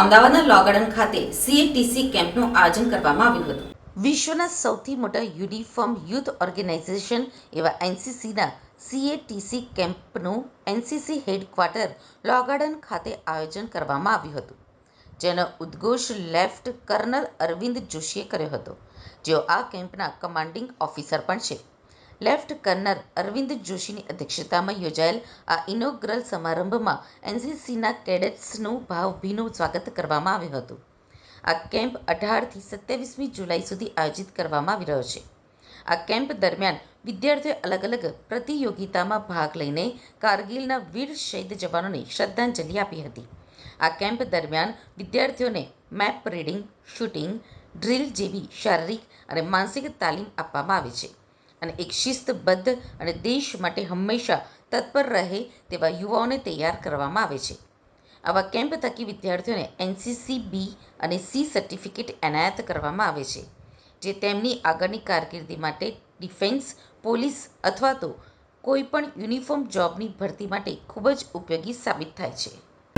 અમદાવાદના લો ગાર્ડન ખાતે સીએટીસી કેમ્પનું આયોજન કરવામાં આવ્યું હતું. વિશ્વના સૌથી મોટા યુનિફોર્મ યુથ ઓર્ગેનાઇઝેશન એવા એનસીસીના સીએટીસી કેમ્પનું એનસીસી હેડક્વાર્ટર લો ગાર્ડન ખાતે આયોજન કરવામાં આવ્યું હતું, જેનો ઉદ્ઘોષ લેફ્ટ કર્નલ અરવિંદ જોશીએ કર્યો હતો, જેઓ આ કેમ્પના કમાન્ડિંગ ઓફિસર પણ છે. લેફ્ટ કર્નલ અરવિંદ જોશીની અધ્યક્ષતામાં યોજાયેલ આ ઇનોગ્રલ સમારંભમાં એનસીસીના કેડેટ્સનું ભાવભીનું સ્વાગત કરવામાં આવ્યું હતું. આ કેમ્પ અઢારથી સત્યાવીસમી જુલાઈ સુધી આયોજિત કરવામાં આવી રહ્યો છે. આ કેમ્પ દરમિયાન વિદ્યાર્થીઓએ અલગ અલગ પ્રતિયોગિતામાં ભાગ લઈને કારગિલના વીર શહીદ જવાનોને શ્રદ્ધાંજલિ આપી હતી. આ કેમ્પ દરમિયાન વિદ્યાર્થીઓને મેપ રીડિંગ, શૂટિંગ, ડ્રીલ જેવી શારીરિક અને માનસિક તાલીમ આપવામાં આવે છે. અને એક શિસ્તબદ્ધ અને દેશ માટે હંમેશા તત્પર રહે તેવા યુવાઓને તૈયાર કરવામાં આવે છે. આવા કેમ્પ થકી વિદ્યાર્થીઓને એનસીસી બી અને સી સર્ટિફિકેટ એનાયત કરવામાં આવે છે, જે તેમની આગળની કારકિર્દી માટે ડિફેન્સ, પોલીસ અથવા તો કોઈપણ યુનિફોર્મ જોબની ભરતી માટે ખૂબ જ ઉપયોગી સાબિત થાય છે.